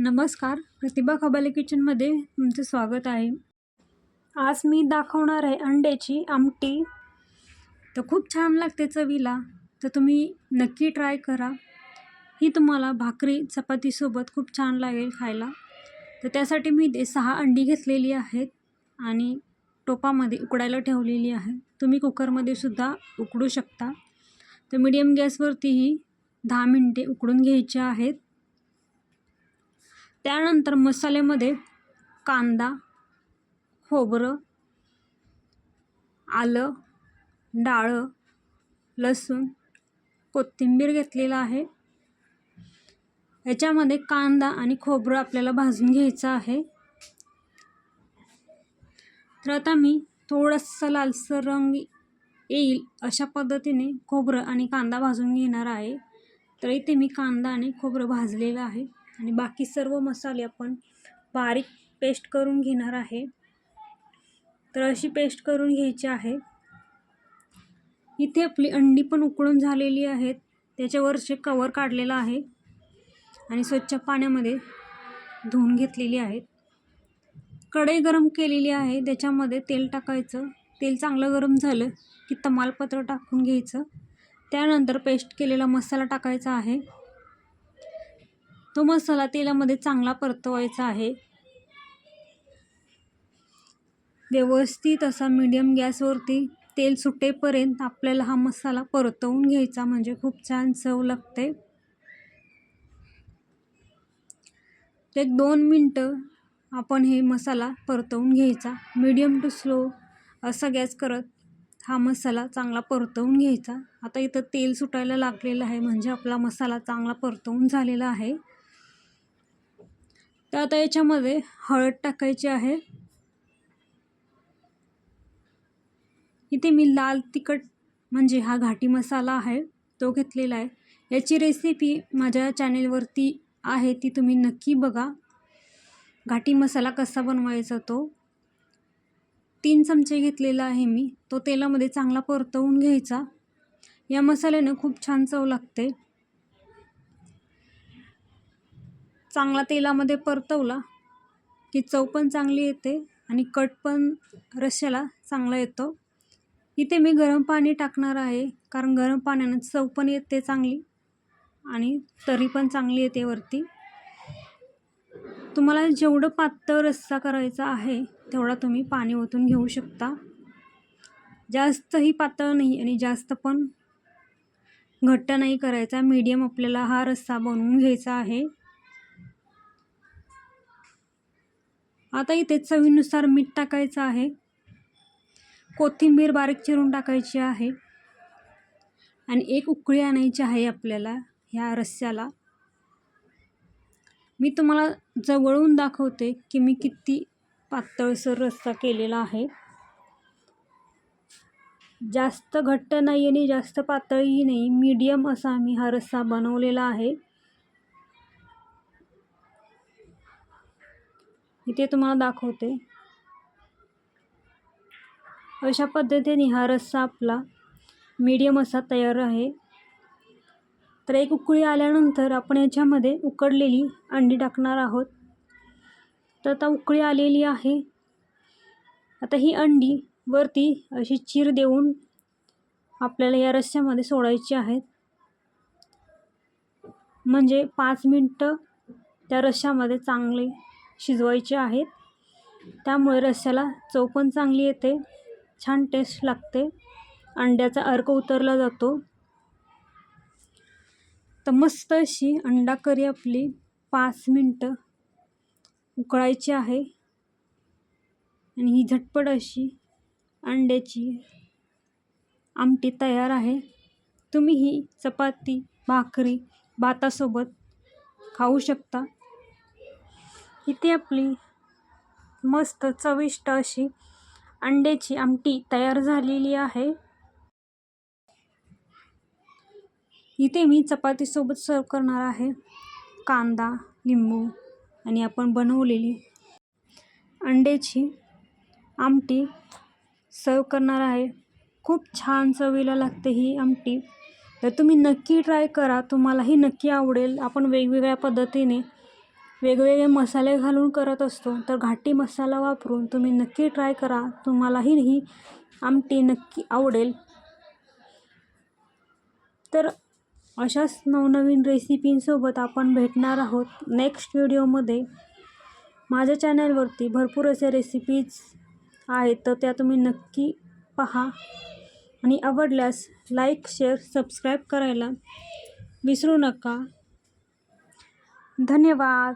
नमस्कार. प्रतिभा खबाले किचनमध्ये तुमचं स्वागत आहे. आज मी दाखवणार आहे अंड्याची आमटी. तर खूप छान लागते चवीला. तर तुम्ही नक्की ट्राय करा. ही तुम्हाला भाकरी चपातीसोबत खूप छान लागेल खायला. तर त्यासाठी मी ते सहा अंडी घेतलेली आहेत आणि टोपामध्ये उकडायला ठेवलेली आहे. तुम्ही कुकरमध्ये सुद्धा उकडू शकता. तर मीडियम गॅसवरतीही दहा मिनटे उकडून घ्यायचे आहेत. त्यानंतर मसाल्यामध्ये कांदा खोबरं आलं डाळं लसूण कोथिंबीर घेतलेलं आहे. याच्यामध्ये कांदा आणि खोबरं आपल्याला भाजून घ्यायचं आहे. तर आता मी थोडंसं लालसर रंग येईल अशा पद्धतीने खोबरं आणि कांदा भाजून घेणार आहे. तर इथे मी कांदा आणि खोबरं भाजलेलं आहे. आणि बाकी सर्व मसाले आपण बारीक पेस्ट करून घेणार आहे. तर अशी पेस्ट करून घ्यायची आहे. इथे आपली अंडी पण उकळून झालेली आहेत. त्याच्यावरचे कवर काढलेलं आहे आणि स्वच्छ पाण्यामध्ये धुवून घेतलेली आहेत. कढई गरम केलेली आहे. त्याच्यामध्ये तेल टाकायचं. तेल चांगलं गरम झालं की तमालपत्र टाकून घ्यायचं. त्यानंतर पेस्ट केलेला मसाला टाकायचा आहे. तो मसाला तेलामध्ये चांगला परतवायचा आहे. व्यवस्थित असा मीडियम गॅसवरती तेल सुटेपर्यंत आपल्याला हा मसाला परतवून घ्यायचा म्हणजे खूप छान चव लागते. एक दोन मिनटं आपण हे मसाला परतवून घ्यायचा. मीडियम टू स्लो असा गॅस करत हा मसाला चांगला परतवून घ्यायचा. आता इथं तेल सुटायला लागलेलं आहे म्हणजे आपला मसाला चांगला परतवून झालेला आहे. तर आता याच्यामध्ये हळद टाकायची आहे. इथे मी लाल तिखट म्हणजे हा घाटी मसाला आहे तो घेतलेला आहे. याची रेसिपी माझ्या चॅनेलवरती आहे ती तुम्ही नक्की बघा. घाटी मसाला कसा बनवायचा तो. तीन चमचे घेतलेला आहे मी. तो तेलामध्ये चांगला परतवून घ्यायचा. या मसाल्यानं खूप छान चव लागते. चांगला तेलामध्ये परतवला की चव पण चांगली येते आणि कट पण रश्याला चांगला येतो. इथे मी गरम पाणी टाकणार आहे कारण गरम पाण्यानं चव पण येते चांगली आणि तरी पण चांगली येते वरती. तुम्हाला जेवढं पातळ रस्सा करायचा आहे तेवढा तुम्ही पाणी ओतून घेऊ शकता. जास्तही पातळ नाही आणि जास्त पण घट्ट नाही करायचा. मीडियम आपल्याला हा रस्सा बनवून घ्यायचा आहे. आता इथे चवीनुसार मीठ टाकायचं आहे. कोथिंबीर बारीक चिरून टाकायची आहे. आणि एक उकळी आणायची आहे आपल्याला ह्या रस्स्याला मी तुम्हाला जवळून दाखवते की मी किती पातळसर रस्सा केलेला आहे. जास्त घट्ट नाही आणि जास्त पातळही नाही मीडियम असा मी हा रस्सा बनवलेला आहे. इथे तुम्हाला दाखवते. अशा पद्धतीने हा रस्सा आपला मीडियम असा तयार आहे. तर एक उकळी आल्यानंतर आपण याच्यामध्ये उकडलेली अंडी टाकणार आहोत. तर आता उकळी आलेली आहे. आता ही अंडी वरती अशी चीर देऊन आपल्याला या रस्स्यामध्ये सोडायची आहेत. म्हणजे पाच मिनटं त्या रश्श्यामध्ये चांगले शिजवायचे आहेत. त्यामुळे रस्स्याला चव पण चांगली येते. छान टेस्ट लागते. अंड्याचा अर्क उतरला जातो. तर मस्त अशी अंडा करी आपली पाच मिनटं उकळायची आहे. आणि ही झटपट अशी अंड्याची आमटी तयार आहे. तुम्ही ही चपाती भाकरी भातासोबत खाऊ शकता. इथे आपली मस्त चविष्ट अशी अंड्याची आमटी तयार झालेली आहे. इथे मी चपातीसोबत सर्व करणार आहे. कांदा लिंबू आणि आपण बनवलेली अंड्याची आमटी सर्व करणार आहे. खूप छान चवीला लागते ही आमटी. तर तुम्ही नक्की ट्राय करा. तुम्हालाही नक्की आवडेल. आपण वेगवेगळ्या पद्धतीने वेगवेगळे मसाले घालून करत असतो. तर घाटी मसाला वापरून तुम्ही नक्की ट्राय करा. तुम्हालाही ही आमटी नक्की आवडेल. तर अशाच नवनवीन रेसिपींसोबत आपण भेटणार आहोत नेक्स्ट व्हिडिओमध्ये. माझ्या चॅनलवरती भरपूर असे रेसिपीज आहेत तर त्या तुम्ही नक्की पहा. आणि आवडल्यास लाईक शेअर सबस्क्राईब करायला विसरू नका. धन्यवाद.